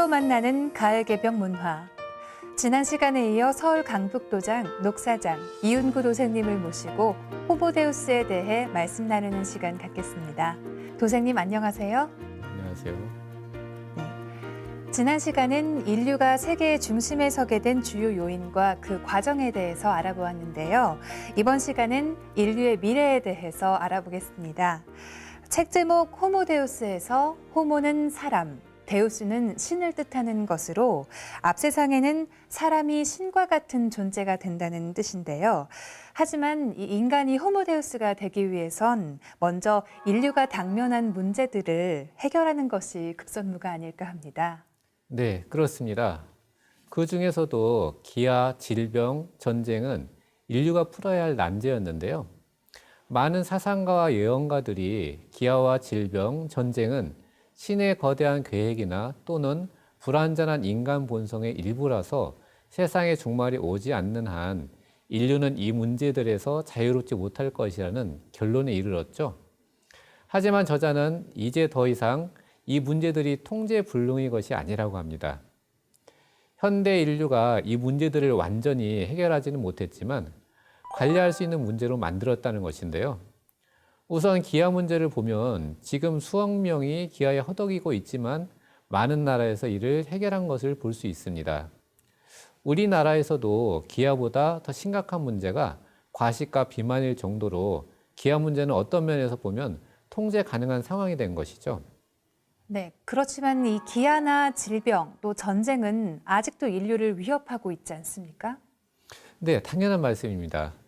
책으로 만나는 가을 개병 문화. 지난 시간에 이어 서울 강북도장, 녹사장, 이윤구 도생님을 모시고 호모데우스에 대해 말씀 나누는 시간 갖겠습니다. 도생님 안녕하세요. 안녕하세요. 지난 시간은 인류가 세계의 중심에 서게 된 주요 요인과 그 과정에 대해서 알아보았는데요. 이번 시간은 인류의 미래에 대해서 알아보겠습니다. 책 제목 호모데우스에서 호모는 사람, 데우스는 신을 뜻하는 것으로 앞 세상에는 사람이 신과 같은 존재가 된다는 뜻인데요. 하지만 이 인간이 호모데우스가 되기 위해선 먼저 인류가 당면한 문제들을 해결하는 것이 급선무가 아닐까 합니다. 네, 그렇습니다. 그 중에서도 기아, 질병, 전쟁은 인류가 풀어야 할 난제였는데요. 많은 사상가와 예언가들이 기아와 질병, 전쟁은 신의 거대한 계획이나 또는 불완전한 인간 본성의 일부라서 세상의 종말이 오지 않는 한 인류는 이 문제들에서 자유롭지 못할 것이라는 결론에 이르렀죠. 하지만 저자는 이제 더 이상 이 문제들이 통제 불능의 것이 아니라고 합니다. 현대 인류가 이 문제들을 완전히 해결하지는 못했지만 관리할 수 있는 문제로 만들었다는 것인데요. 우선 기아 문제를 보면 지금 수억 명이 기아에 허덕이고 있지만 많은 나라에서 이를 해결한 것을 볼 수 있습니다. 우리나라에서도 기아보다 더 심각한 문제가 과식과 비만일 정도로 기아 문제는 어떤 면에서 보면 통제 가능한 상황이 된 것이죠. 네, 그렇지만 이 기아나 질병 또 전쟁은 아직도 인류를 위협하고 있지 않습니까? 네, 당연한 말씀입니다.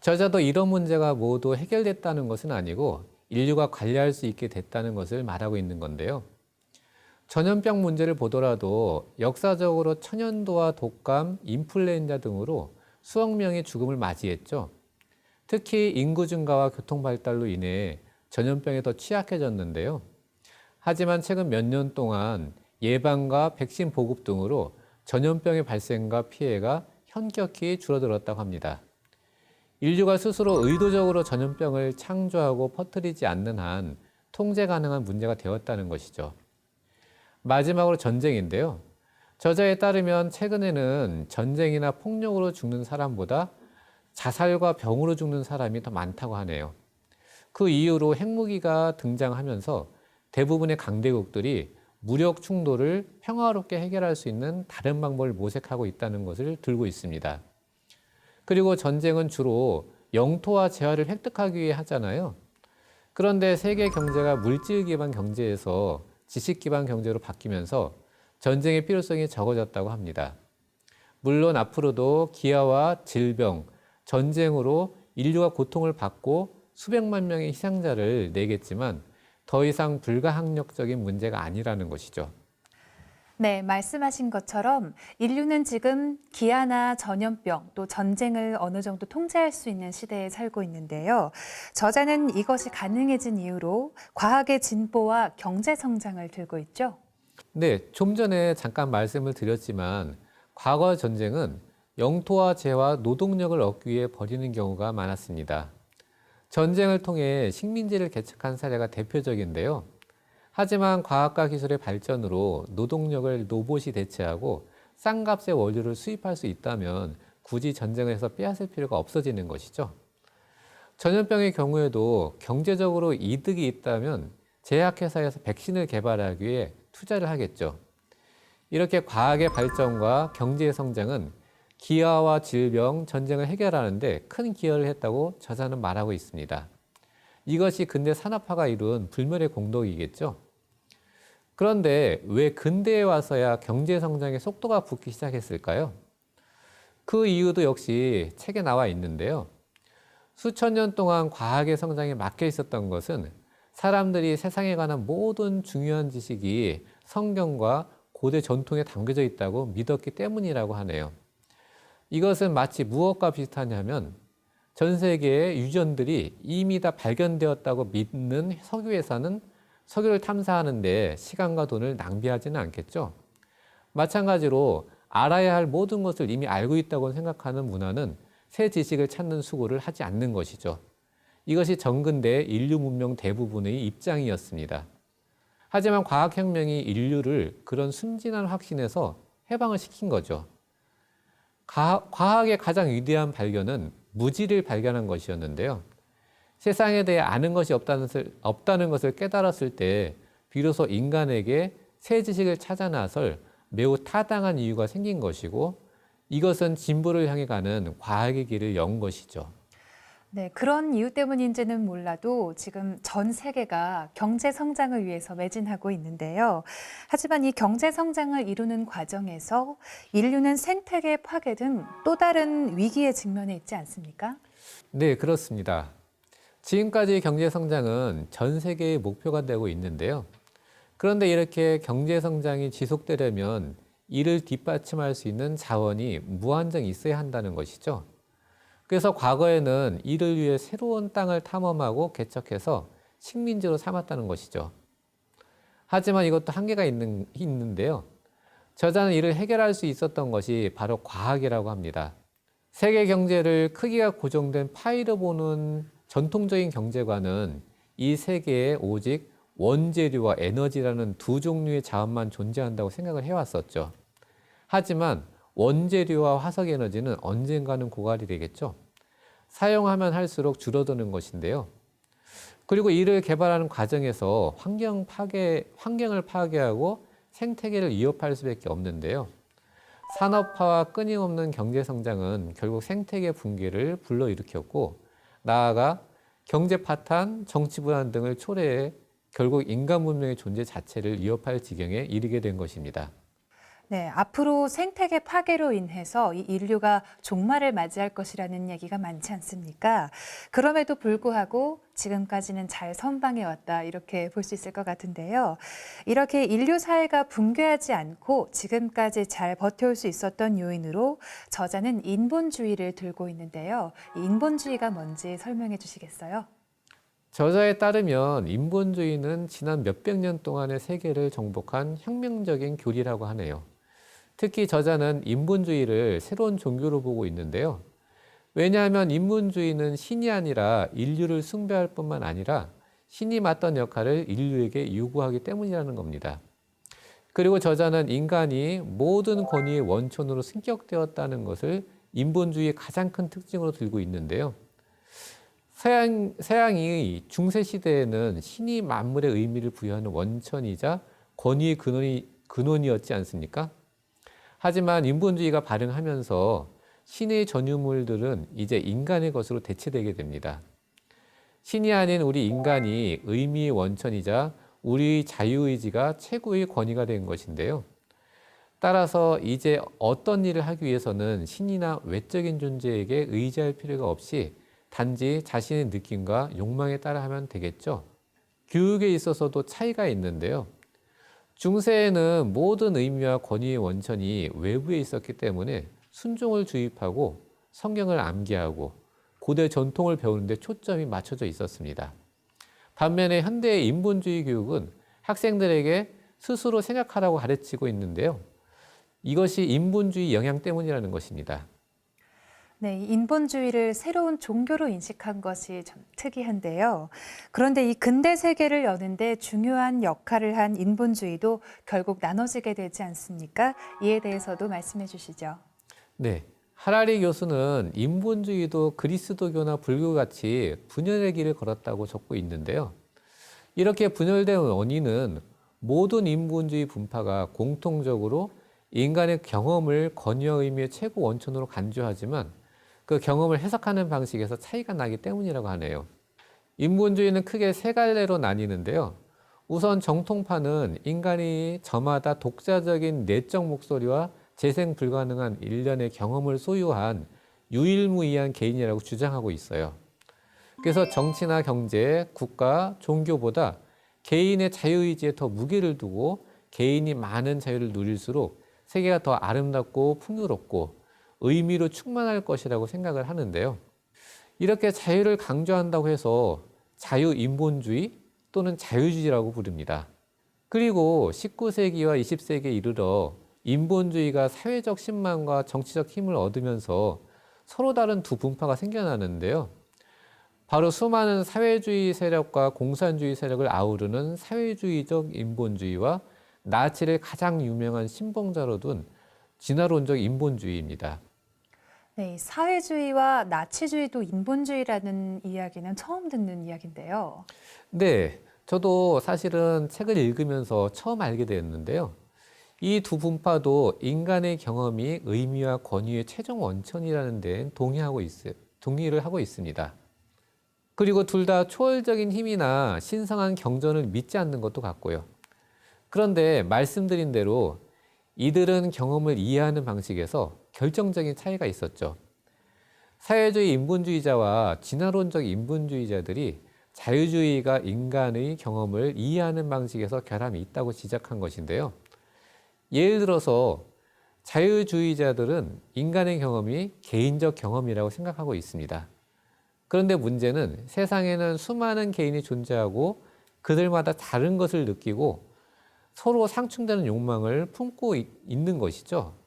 저자도 이런 문제가 모두 해결됐다는 것은 아니고 인류가 관리할 수 있게 됐다는 것을 말하고 있는 건데요. 전염병 문제를 보더라도 역사적으로 천연도와 독감, 인플루엔자 등으로 수억 명의 죽음을 맞이했죠. 특히 인구 증가와 교통 발달로 인해 전염병에 더 취약해졌는데요. 하지만 최근 몇 년 동안 예방과 백신 보급 등으로 전염병의 발생과 피해가 현격히 줄어들었다고 합니다. 인류가 스스로 의도적으로 전염병을 창조하고 퍼뜨리지 않는 한 통제 가능한 문제가 되었다는 것이죠. 마지막으로 전쟁인데요. 저자에 따르면 최근에는 전쟁이나 폭력으로 죽는 사람보다 자살과 병으로 죽는 사람이 더 많다고 하네요. 그 이후로 핵무기가 등장하면서 대부분의 강대국들이 무력 충돌을 평화롭게 해결할 수 있는 다른 방법을 모색하고 있다는 것을 들고 있습니다. 그리고 전쟁은 주로 영토와 재화를 획득하기 위해 하잖아요. 그런데 세계 경제가 물질 기반 경제에서 지식 기반 경제로 바뀌면서 전쟁의 필요성이 적어졌다고 합니다. 물론 앞으로도 기아와 질병, 전쟁으로 인류가 고통을 받고 수백만 명의 희생자를 내겠지만 더 이상 불가항력적인 문제가 아니라는 것이죠. 네, 말씀하신 것처럼 인류는 지금 기아나 전염병 또 전쟁을 어느 정도 통제할 수 있는 시대에 살고 있는데요. 저자는 이것이 가능해진 이유로 과학의 진보와 경제 성장을 들고 있죠. 네, 좀 전에 잠깐 말씀을 드렸지만 과거 전쟁은 영토와 재와 노동력을 얻기 위해 벌이는 경우가 많았습니다. 전쟁을 통해 식민지를 개척한 사례가 대표적인데요. 하지만 과학과 기술의 발전으로 노동력을 로봇이 대체하고 싼 값의 원료를 수입할 수 있다면 굳이 전쟁에서 빼앗을 필요가 없어지는 것이죠. 전염병의 경우에도 경제적으로 이득이 있다면 제약회사에서 백신을 개발하기 위해 투자를 하겠죠. 이렇게 과학의 발전과 경제의 성장은 기아와 질병, 전쟁을 해결하는데 큰 기여를 했다고 저자는 말하고 있습니다. 이것이 근대 산업화가 이룬 불멸의 공덕이겠죠. 그런데 왜 근대에 와서야 경제 성장의 속도가 붙기 시작했을까요? 그 이유도 역시 책에 나와 있는데요. 수천 년 동안 과학의 성장에 막혀 있었던 것은 사람들이 세상에 관한 모든 중요한 지식이 성경과 고대 전통에 담겨져 있다고 믿었기 때문이라고 하네요. 이것은 마치 무엇과 비슷하냐면 전 세계의 유전들이 이미 다 발견되었다고 믿는 석유회사는 석유를 탐사하는데 시간과 돈을 낭비하지는 않겠죠. 마찬가지로 알아야 할 모든 것을 이미 알고 있다고 생각하는 문화는 새 지식을 찾는 수고를 하지 않는 것이죠. 이것이 정근대 인류 문명 대부분의 입장이었습니다. 하지만 과학혁명이 인류를 그런 순진한 확신에서 해방을 시킨 거죠. 가- 과학의 가장 위대한 발견은 무지를 발견한 것이었는데요. 세상에 대해 아는 것이 없다는 것을, 없다는 것을 깨달았을 때 비로소 인간에게 새 지식을 찾아 나설 매우 타당한 이유가 생긴 것이고 이것은 진보를 향해 가는 과학의 길을 연 것이죠. 네, 그런 이유 때문인지는 몰라도 지금 전 세계가 경제 성장을 위해서 매진하고 있는데요. 하지만 이 경제 성장을 이루는 과정에서 인류는 생태계 파괴 등 또 다른 위기에 직면해 있지 않습니까? 네, 그렇습니다. 지금까지 경제 성장은 전 세계의 목표가 되고 있는데요. 그런데 이렇게 경제 성장이 지속되려면 이를 뒷받침할 수 있는 자원이 무한정 있어야 한다는 것이죠. 그래서 과거에는 이를 위해 새로운 땅을 탐험하고 개척해서 식민지로 삼았다는 것이죠. 하지만 이것도 한계가 있는, 있는데요. 저자는 이를 해결할 수 있었던 것이 바로 과학이라고 합니다. 세계 경제를 크기가 고정된 파이로 보는 전통적인 경제관은 이 세계에 오직 원재료와 에너지라는 두 종류의 자원만 존재한다고 생각을 해왔었죠. 하지만 원재료와 화석 에너지는 언젠가는 고갈이 되겠죠. 사용하면 할수록 줄어드는 것인데요. 그리고 이를 개발하는 과정에서 환경 파괴, 환경을 파괴하고 생태계를 위협할 수밖에 없는데요. 산업화와 끊임없는 경제 성장은 결국 생태계 붕괴를 불러일으켰고 나아가 경제 파탄, 정치 불안 등을 초래해 결국 인간 문명의 존재 자체를 위협할 지경에 이르게 된 것입니다. 네, 앞으로 생태계 파괴로 인해서 이 인류가 종말을 맞이할 것이라는 얘기가 많지 않습니까? 그럼에도 불구하고 지금까지는 잘 선방해 왔다 이렇게 볼 수 있을 것 같은데요. 이렇게 인류 사회가 붕괴하지 않고 지금까지 잘 버텨올 수 있었던 요인으로 저자는 인본주의를 들고 있는데요. 이 인본주의가 뭔지 설명해 주시겠어요? 저자에 따르면 인본주의는 지난 몇백 년 동안의 세계를 정복한 혁명적인 교리라고 하네요. 특히 저자는 인본주의를 새로운 종교로 보고 있는데요. 왜냐하면 인본주의는 신이 아니라 인류를 숭배할 뿐만 아니라 신이 맡던 역할을 인류에게 요구하기 때문이라는 겁니다. 그리고 저자는 인간이 모든 권위의 원천으로 승격되었다는 것을 인본주의의 가장 큰 특징으로 들고 있는데요. 서양, 서양이 중세 시대에는 신이 만물의 의미를 부여하는 원천이자 권위의 근원이, 근원이었지 않습니까? 하지만 인본주의가 발흥하면서 신의 전유물들은 이제 인간의 것으로 대체되게 됩니다. 신이 아닌 우리 인간이 의미의 원천이자 우리 자유의지가 최고의 권위가 된 것인데요. 따라서 이제 어떤 일을 하기 위해서는 신이나 외적인 존재에게 의지할 필요가 없이 단지 자신의 느낌과 욕망에 따라 하면 되겠죠. 교육에 있어서도 차이가 있는데요. 중세에는 모든 의미와 권위의 원천이 외부에 있었기 때문에 순종을 주입하고 성경을 암기하고 고대 전통을 배우는데 초점이 맞춰져 있었습니다. 반면에 현대의 인본주의 교육은 학생들에게 스스로 생각하라고 가르치고 있는데요. 이것이 인본주의 영향 때문이라는 것입니다. 네, 이 인본주의를 새로운 종교로 인식한 것이 좀 특이한데요. 그런데 이 근대 세계를 여는데 중요한 역할을 한 인본주의도 결국 나눠지게 되지 않습니까? 이에 대해서도 말씀해 주시죠. 네. 하라리 교수는 인본주의도 그리스도교나 불교같이 분열의 길을 걸었다고 적고 있는데요. 이렇게 분열된 원인은 모든 인본주의 분파가 공통적으로 인간의 경험을 권위와 의미의 최고 원천으로 간주하지만 그 경험을 해석하는 방식에서 차이가 나기 때문이라고 하네요. 인본주의는 크게 세 갈래로 나뉘는데요. 우선 정통파는 인간이 저마다 독자적인 내적 목소리와 재생 불가능한 일련의 경험을 소유한 유일무이한 개인이라고 주장하고 있어요. 그래서 정치나 경제, 국가, 종교보다 개인의 자유의지에 더 무게를 두고 개인이 많은 자유를 누릴수록 세계가 더 아름답고 풍요롭고 의미로 충만할 것이라고 생각을 하는데요. 이렇게 자유를 강조한다고 해서 자유인본주의 또는 자유주의라고 부릅니다. 그리고 19세기와 20세기에 이르러 인본주의가 사회적 신망과 정치적 힘을 얻으면서 서로 다른 두 분파가 생겨나는데요. 바로 수많은 사회주의 세력과 공산주의 세력을 아우르는 사회주의적 인본주의와 나치를 가장 유명한 신봉자로 둔 진화론적 인본주의입니다. 네, 이 사회주의와 나치주의도 인본주의라는 이야기는 처음 듣는 이야기인데요. 네, 저도 사실은 책을 읽으면서 처음 알게 되었는데요. 이 두 분파도 인간의 경험이 의미와 권위의 최종 원천이라는 데 동의하고 있, 동의를 하고 있습니다. 그리고 둘 다 초월적인 힘이나 신성한 경전을 믿지 않는 것도 같고요. 그런데 말씀드린 대로 이들은 경험을 이해하는 방식에서 결정적인 차이가 있었죠. 사회주의 인본주의자와 진화론적 인본주의자들이 자유주의가 인간의 경험을 이해하는 방식에서 결함이 있다고 지적한 것인데요. 예를 들어서 자유주의자들은 인간의 경험이 개인적 경험이라고 생각하고 있습니다. 그런데 문제는 세상에는 수많은 개인이 존재하고 그들마다 다른 것을 느끼고 서로 상충되는 욕망을 품고 이- 있는 것이죠.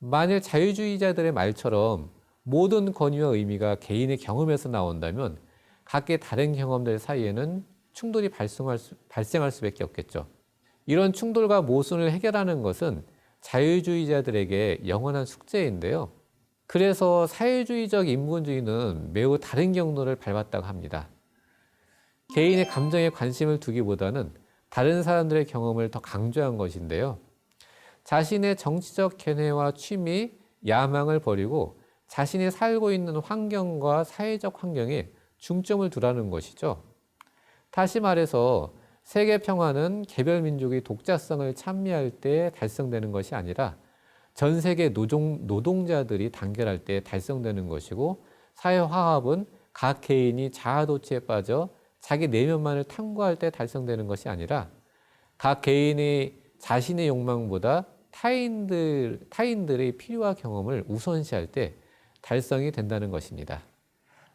만일 자유주의자들의 말처럼 모든 권위와 의미가 개인의 경험에서 나온다면 각기 다른 경험들 사이에는 충돌이 발생할, 수, 발생할 수밖에 없겠죠. 이런 충돌과 모순을 해결하는 것은 자유주의자들에게 영원한 숙제인데요. 그래서 사회주의적 인본주의는 매우 다른 경로를 밟았다고 합니다. 개인의 감정에 관심을 두기보다는 다른 사람들의 경험을 더 강조한 것인데요. 자신의 정치적 견해와 취미, 야망을 버리고 자신이 살고 있는 환경과 사회적 환경에 중점을 두라는 것이죠. 다시 말해서 세계 평화는 개별 민족의 독자성을 찬미할 때 달성되는 것이 아니라 전 세계 노동, 노동자들이 단결할 때 달성되는 것이고 사회 화합은 각 개인이 자아도취에 빠져 자기 내면만을 탐구할 때 달성되는 것이 아니라 각 개인이 자신의 욕망보다 타인들, 타인들의 필요와 경험을 우선시할 때 달성이 된다는 것입니다.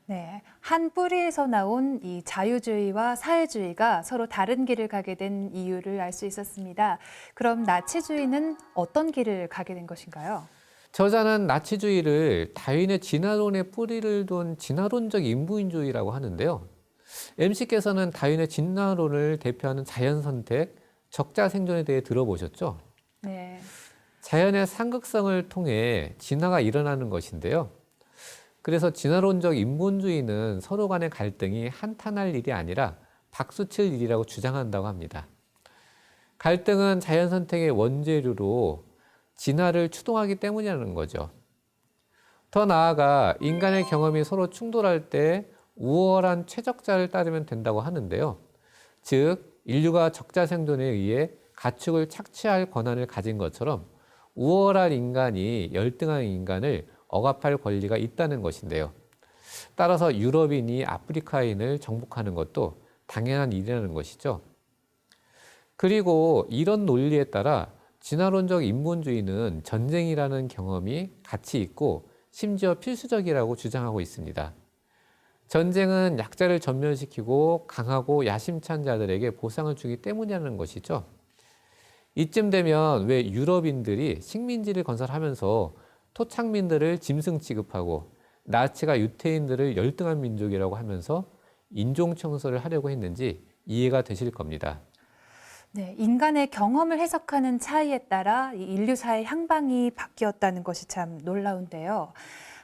네, 한 뿌리에서 나온 이 자유주의와 사회주의가 서로 다른 길을 가게 된 이유를 알 수 있었습니다. 그럼 나치주의는 어떤 길을 가게 된 것인가요? 저자는 나치주의를 다윈의 진화론에 뿌리를 둔 진화론적 인부인주의라고 하는데요. MC께서는 다윈의 진화론을 대표하는 자연 선택, 적자 생존에 대해 들어보셨죠? 네, 자연의 상극성을 통해 진화가 일어나는 것인데요. 그래서 진화론적 인본주의는 서로 간의 갈등이 한탄할 일이 아니라 박수칠 일이라고 주장한다고 합니다. 갈등은 자연 선택의 원재료로 진화를 추동하기 때문이라는 거죠. 더 나아가 인간의 경험이 서로 충돌할 때 우월한 최적자를 따르면 된다고 하는데요. 즉, 인류가 적자 생존에 의해 가축을 착취할 권한을 가진 것처럼 우월한 인간이 열등한 인간을 억압할 권리가 있다는 것인데요. 따라서 유럽인이 아프리카인을 정복하는 것도 당연한 일이라는 것이죠. 그리고 이런 논리에 따라 진화론적 인본주의는 전쟁이라는 경험이 가치 있고 심지어 필수적이라고 주장하고 있습니다. 전쟁은 약자를 전멸시키고 강하고 야심찬 자들에게 보상을 주기 때문이라는 것이죠. 이쯤 되면 왜 유럽인들이 식민지를 건설하면서 토착민들을 짐승 취급하고 나치가 유태인들을 열등한 민족이라고 하면서 인종 청소를 하려고 했는지 이해가 되실 겁니다. 네, 인간의 경험을 해석하는 차이에 따라 이 인류사의 향방이 바뀌었다는 것이 참 놀라운데요.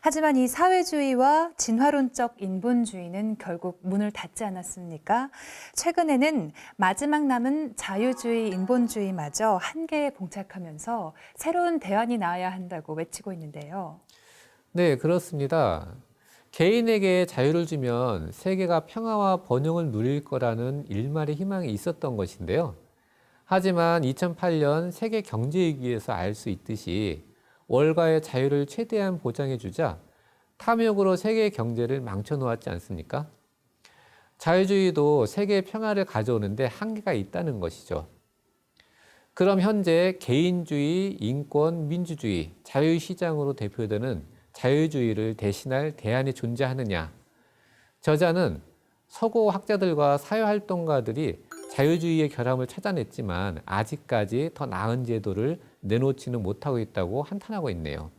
하지만 이 사회주의와 진화론적 인본주의는 결국 문을 닫지 않았습니까? 최근에는 마지막 남은 자유주의 인본주의마저 한계에 봉착하면서 새로운 대안이 나와야 한다고 외치고 있는데요. 네, 그렇습니다. 개인에게 자유를 주면 세계가 평화와 번영을 누릴 거라는 일말의 희망이 있었던 것인데요. 하지만 2008년 세계 경제 위기에서 알 수 있듯이 월가의 자유를 최대한 보장해 주자 탐욕으로 세계 경제를 망쳐 놓았지 않습니까? 자유주의도 세계 평화를 가져오는데 한계가 있다는 것이죠. 그럼 현재 개인주의, 인권, 민주주의, 자유시장으로 대표되는 자유주의를 대신할 대안이 존재하느냐? 저자는 서구 학자들과 사회활동가들이 자유주의의 결함을 찾아냈지만 아직까지 더 나은 제도를 내놓지는 못하고 있다고 한탄하고 있네요.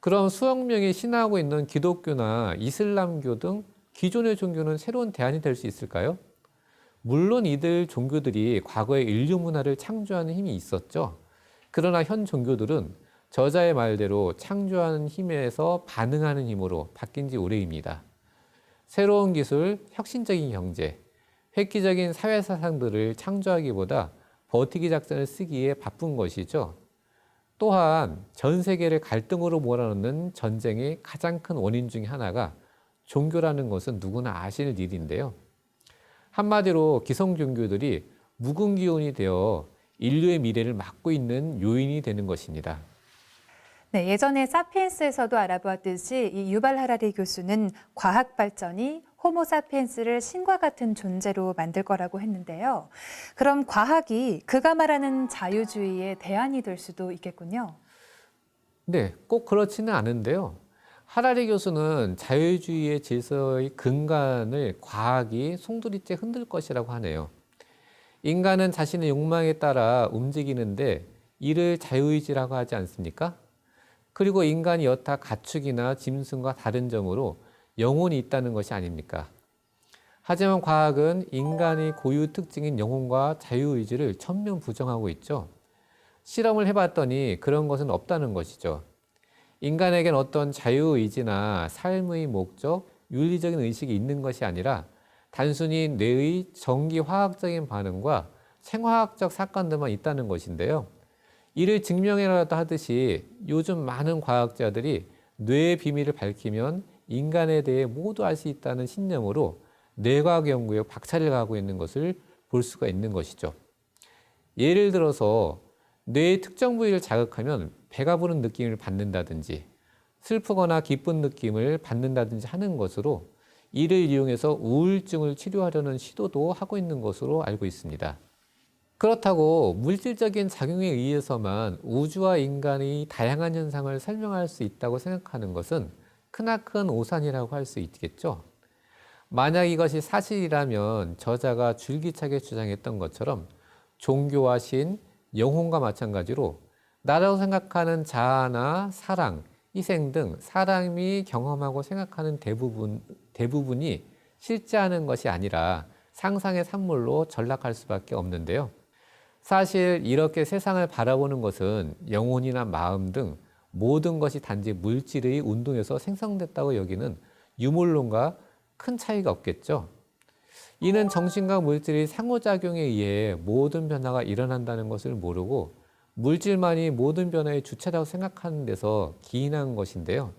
그럼 수억 명이 신하고 있는 기독교나 이슬람교 등 기존의 종교는 새로운 대안이 될 수 있을까요? 물론 이들 종교들이 과거에 인류 문화를 창조하는 힘이 있었죠. 그러나 현 종교들은 저자의 말대로 창조하는 힘에서 반응하는 힘으로 바뀐 지 오래입니다. 새로운 기술, 혁신적인 경제, 획기적인 사회 사상들을 창조하기보다 버티기 작전을 쓰기에 바쁜 것이죠. 또한 전 세계를 갈등으로 몰아넣는 전쟁의 가장 큰 원인 중에 하나가 종교라는 것은 누구나 아실 일인데요. 한마디로 기성 종교들이 묵은 기운이 되어 인류의 미래를 막고 있는 요인이 되는 것입니다. 네, 예전에 사피엔스에서도 알아보았듯이 이 유발 하라리 교수는 과학 발전이 호모사피엔스를 신과 같은 존재로 만들 거라고 했는데요. 그럼 과학이 그가 말하는 자유주의의 대안이 될 수도 있겠군요. 네, 꼭 그렇지는 않은데요. 하라리 교수는 자유주의의 질서의 근간을 과학이 송두리째 흔들 것이라고 하네요. 인간은 자신의 욕망에 따라 움직이는데 이를 자유의지라고 하지 않습니까? 그리고 인간이 여타 가축이나 짐승과 다른 점으로 영혼이 있다는 것이 아닙니까? 하지만 과학은 인간의 고유 특징인 영혼과 자유의지를 전면 부정하고 있죠. 실험을 해봤더니 그런 것은 없다는 것이죠. 인간에겐 어떤 자유의지나 삶의 목적, 윤리적인 의식이 있는 것이 아니라 단순히 뇌의 전기화학적인 반응과 생화학적 사건들만 있다는 것인데요. 이를 증명해라도 하듯이 요즘 많은 과학자들이 뇌의 비밀을 밝히면 인간에 대해 모두 알 수 있다는 신념으로 뇌과학 연구에 박차를 가고 있는 것을 볼 수가 있는 것이죠. 예를 들어서 뇌의 특정 부위를 자극하면 배가 부른 느낌을 받는다든지 슬프거나 기쁜 느낌을 받는다든지 하는 것으로 이를 이용해서 우울증을 치료하려는 시도도 하고 있는 것으로 알고 있습니다. 그렇다고 물질적인 작용에 의해서만 우주와 인간의 다양한 현상을 설명할 수 있다고 생각하는 것은 크나큰 오산이라고 할 수 있겠죠. 만약 이것이 사실이라면 저자가 줄기차게 주장했던 것처럼 종교와 신, 영혼과 마찬가지로 나라고 생각하는 자아나 사랑, 희생 등 사람이 경험하고 생각하는 대부분, 대부분이 실제하는 것이 아니라 상상의 산물로 전락할 수밖에 없는데요. 사실 이렇게 세상을 바라보는 것은 영혼이나 마음 등 모든 것이 단지 물질의 운동에서 생성됐다고 여기는 유물론과 큰 차이가 없겠죠. 이는 정신과 물질의 상호작용에 의해 모든 변화가 일어난다는 것을 모르고 물질만이 모든 변화의 주체라고 생각하는 데서 기인한 것인데요.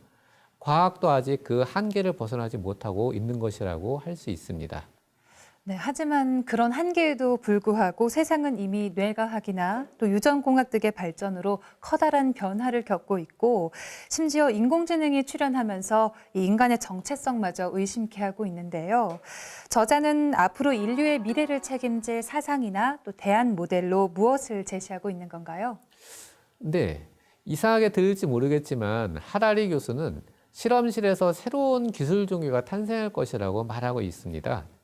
과학도 아직 그 한계를 벗어나지 못하고 있는 것이라고 할 수 있습니다. 네, 하지만 그런 한계에도 불구하고 세상은 이미 뇌과학이나 또 유전공학 등의 발전으로 커다란 변화를 겪고 있고 심지어 인공지능이 출현하면서 이 인간의 정체성마저 의심케 하고 있는데요. 저자는 앞으로 인류의 미래를 책임질 사상이나 또 대안 모델로 무엇을 제시하고 있는 건가요? 네, 이상하게 들릴지 모르겠지만 하라리 교수는 실험실에서 새로운 기술 종교가 탄생할 것이라고 말하고 있습니다.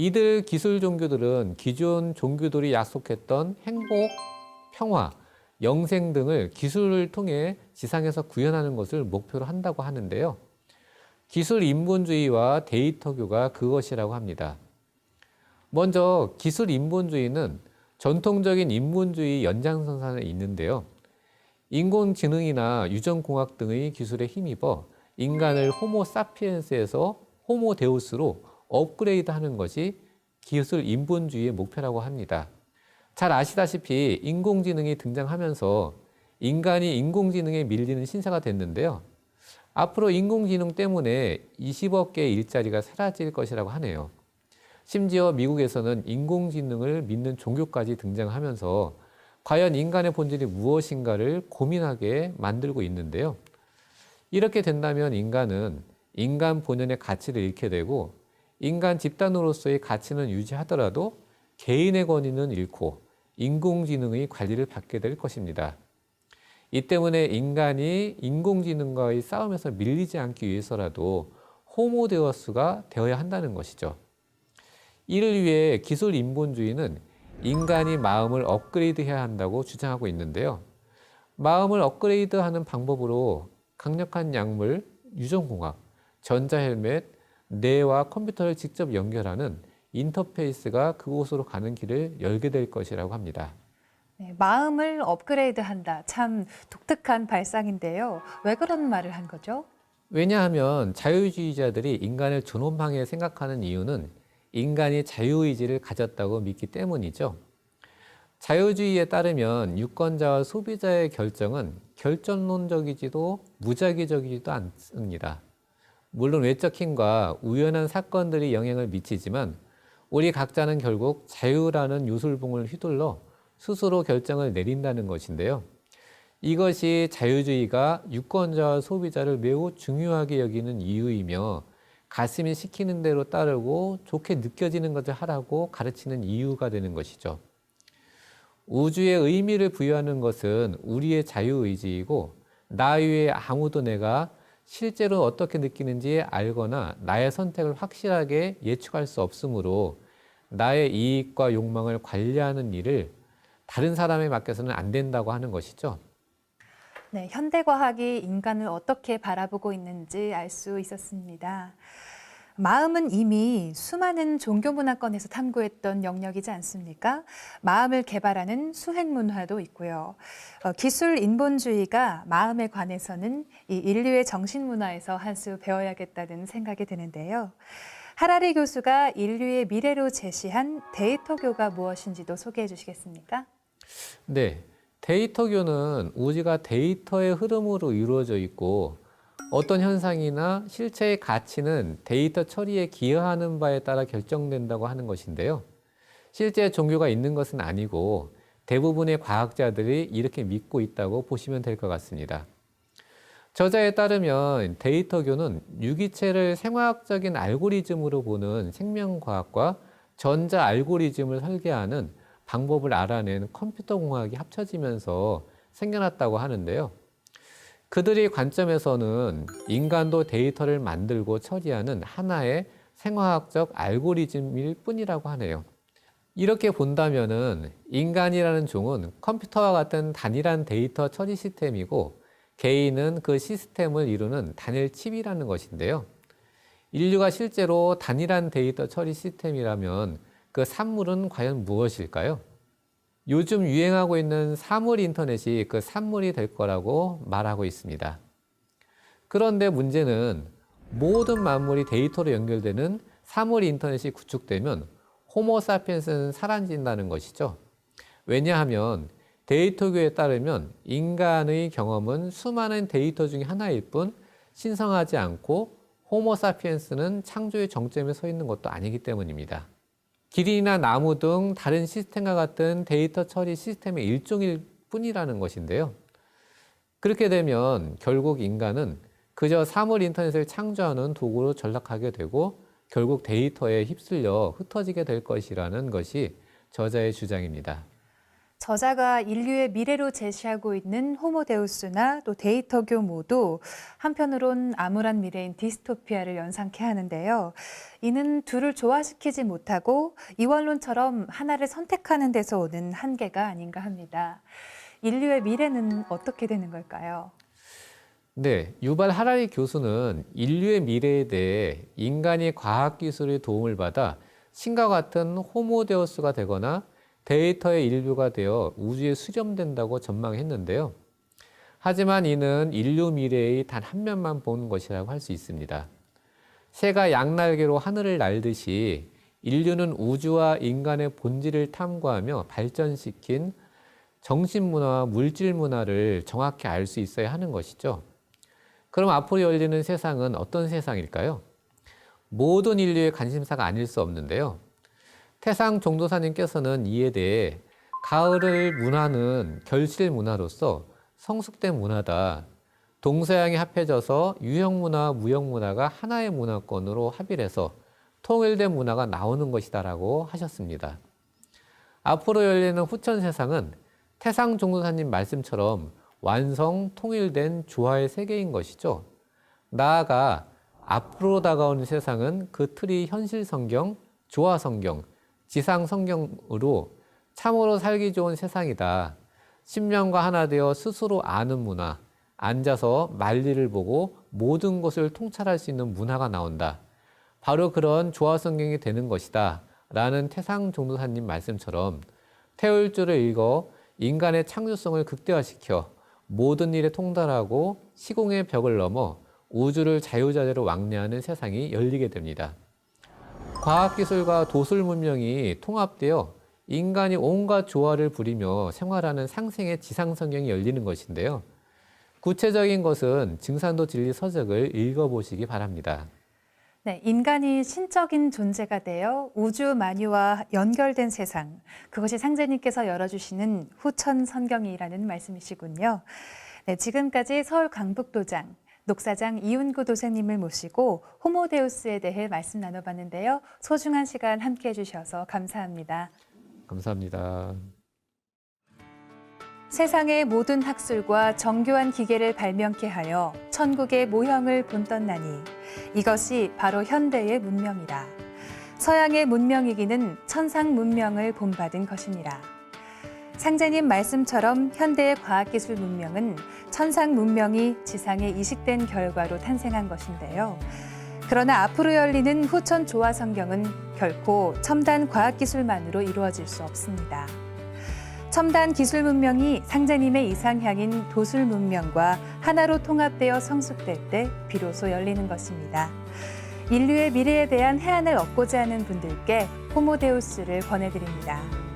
이들 기술 종교들은 기존 종교들이 약속했던 행복, 평화, 영생 등을 기술을 통해 지상에서 구현하는 것을 목표로 한다고 하는데요. 기술 인본주의와 데이터교가 그것이라고 합니다. 먼저 기술 인본주의는 전통적인 인본주의 연장선상에 있는데요. 인공지능이나 유전공학 등의 기술에 힘입어 인간을 호모 사피엔스에서 호모 데우스로 업그레이드 하는 것이 기술 인본주의의 목표라고 합니다. 잘 아시다시피 인공지능이 등장하면서 인간이 인공지능에 밀리는 신세가 됐는데요. 앞으로 인공지능 때문에 20억 개의 일자리가 사라질 것이라고 하네요. 심지어 미국에서는 인공지능을 믿는 종교까지 등장하면서 과연 인간의 본질이 무엇인가를 고민하게 만들고 있는데요. 이렇게 된다면 인간은 인간 본연의 가치를 잃게 되고 인간 집단으로서의 가치는 유지하더라도 개인의 권위는 잃고 인공지능의 관리를 받게 될 것입니다. 이 때문에 인간이 인공지능과의 싸움에서 밀리지 않기 위해서라도 호모데어스가 되어야 한다는 것이죠. 이를 위해 기술 인본주의는 인간이 마음을 업그레이드해야 한다고 주장하고 있는데요. 마음을 업그레이드하는 방법으로 강력한 약물, 유전공학, 전자헬멧, 뇌와 컴퓨터를 직접 연결하는 인터페이스가 그곳으로 가는 길을 열게 될 것이라고 합니다. 네, 마음을 업그레이드한다. 참 독특한 발상인데요. 왜 그런 말을 한 거죠? 왜냐하면 자유주의자들이 인간을 존엄하게 생각하는 이유는 인간이 자유의지를 가졌다고 믿기 때문이죠. 자유주의에 따르면 유권자와 소비자의 결정은 결정론적이지도 무작위적이지도 않습니다. 물론 외적 힘과 우연한 사건들이 영향을 미치지만 우리 각자는 결국 자유라는 요술봉을 휘둘러 스스로 결정을 내린다는 것인데요. 이것이 자유주의가 유권자와 소비자를 매우 중요하게 여기는 이유이며 가슴이 시키는 대로 따르고 좋게 느껴지는 것을 하라고 가르치는 이유가 되는 것이죠. 우주의 의미를 부여하는 것은 우리의 자유의지이고 나 외에 아무도 내가 실제로 어떻게 느끼는지 알거나 나의 선택을 확실하게 예측할 수 없으므로 나의 이익과 욕망을 관리하는 일을 다른 사람에 맡겨서는 안 된다고 하는 것이죠. 네, 현대과학이 인간을 어떻게 바라보고 있는지 알 수 있었습니다. 마음은 이미 수많은 종교 문화권에서 탐구했던 영역이지 않습니까? 마음을 개발하는 수행 문화도 있고요. 어, 기술 인본주의가 마음에 관해서는 이 인류의 정신 문화에서 한 수 배워야겠다는 생각이 드는데요. 하라리 교수가 인류의 미래로 제시한 데이터교가 무엇인지도 소개해 주시겠습니까? 네. 데이터교는 우주가 데이터의 흐름으로 이루어져 있고 어떤 현상이나 실체의 가치는 데이터 처리에 기여하는 바에 따라 결정된다고 하는 것인데요. 실제 종교가 있는 것은 아니고 대부분의 과학자들이 이렇게 믿고 있다고 보시면 될 것 같습니다. 저자에 따르면 데이터교는 유기체를 생화학적인 알고리즘으로 보는 생명과학과 전자 알고리즘을 설계하는 방법을 알아낸 컴퓨터 공학이 합쳐지면서 생겨났다고 하는데요. 그들의 관점에서는 인간도 데이터를 만들고 처리하는 하나의 생화학적 알고리즘일 뿐이라고 하네요. 이렇게 본다면은 인간이라는 종은 컴퓨터와 같은 단일한 데이터 처리 시스템이고 개인은 그 시스템을 이루는 단일 칩이라는 것인데요. 인류가 실제로 단일한 데이터 처리 시스템이라면 그 산물은 과연 무엇일까요? 요즘 유행하고 있는 사물 인터넷이 그 산물이 될 거라고 말하고 있습니다. 그런데 문제는 모든 만물이 데이터로 연결되는 사물 인터넷이 구축되면 호모사피엔스는 사라진다는 것이죠. 왜냐하면 데이터교에 따르면 인간의 경험은 수많은 데이터 중에 하나일 뿐 신성하지 않고 호모사피엔스는 창조의 정점에 서 있는 것도 아니기 때문입니다. 길이나 나무 등 다른 시스템과 같은 데이터 처리 시스템의 일종일 뿐이라는 것인데요. 그렇게 되면 결국 인간은 그저 사물 인터넷을 창조하는 도구로 전락하게 되고 결국 데이터에 휩쓸려 흩어지게 될 것이라는 것이 저자의 주장입니다. 저자가 인류의 미래로 제시하고 있는 호모데우스나 또 데이터 교 모두 한편으론 암울한 미래인 디스토피아를 연상케 하는데요. 이는 둘을 조화시키지 못하고 이원론처럼 하나를 선택하는 데서 오는 한계가 아닌가 합니다. 인류의 미래는 어떻게 되는 걸까요? 네, 유발 하라리 교수는 인류의 미래에 대해 인간이 과학 기술의 도움을 받아 신과 같은 호모데우스가 되거나 데이터의 일부가 되어 우주에 수렴된다고 전망했는데요. 하지만 이는 인류 미래의 단 한 면만 보는 것이라고 할 수 있습니다. 새가 양날개로 하늘을 날듯이 인류는 우주와 인간의 본질을 탐구하며 발전시킨 정신문화와 물질문화를 정확히 알 수 있어야 하는 것이죠. 그럼 앞으로 열리는 세상은 어떤 세상일까요? 모든 인류의 관심사가 아닐 수 없는데요. 태상 종도사님께서는 이에 대해 가을을 문화는 결실 문화로서 성숙된 문화다. 동서양이 합해져서 유형 문화와 무형 문화가 하나의 문화권으로 합일해서 통일된 문화가 나오는 것이다라고 하셨습니다. 앞으로 열리는 후천 세상은 태상 종도사님 말씀처럼 완성 통일된 조화의 세계인 것이죠. 나아가 앞으로 다가오는 세상은 그 틀이 현실 성경, 조화 성경, 지상 성경으로 참으로 살기 좋은 세상이다. 신명과 하나 되어 스스로 아는 문화, 앉아서 만리를 보고 모든 것을 통찰할 수 있는 문화가 나온다. 바로 그런 조화 성경이 되는 것이다. 라는 태상 종도사님 말씀처럼 태울주를 읽어 인간의 창조성을 극대화시켜 모든 일에 통달하고 시공의 벽을 넘어 우주를 자유자재로 왕래하는 세상이 열리게 됩니다. 과학기술과 도술 문명이 통합되어 인간이 온갖 조화를 부리며 생활하는 상생의 지상 성경이 열리는 것인데요. 구체적인 것은 증산도 진리 서적을 읽어보시기 바랍니다. 네, 인간이 신적인 존재가 되어 우주 만유와 연결된 세상, 그것이 상제님께서 열어주시는 후천 선경이라는 말씀이시군요. 네, 지금까지 서울 강북도장 녹사장 이윤구 도생님을 모시고 호모데우스에 대해 말씀 나눠봤는데요. 소중한 시간 함께 해 주셔서 감사합니다. 감사합니다. 세상의 모든 학술과 정교한 기계를 발명케 하여 천국의 모형을 본떴나니 이것이 바로 현대의 문명이라. 서양의 문명이기는 천상 문명을 본받은 것이니라. 상제님 말씀처럼 현대의 과학기술 문명은 천상 문명이 지상에 이식된 결과로 탄생한 것인데요. 그러나 앞으로 열리는 후천 조화 성경은 결코 첨단 과학기술만으로 이루어질 수 없습니다. 첨단 기술 문명이 상제님의 이상향인 도술 문명과 하나로 통합되어 성숙될 때 비로소 열리는 것입니다. 인류의 미래에 대한 해안을 얻고자 하는 분들께 호모데우스를 권해드립니다.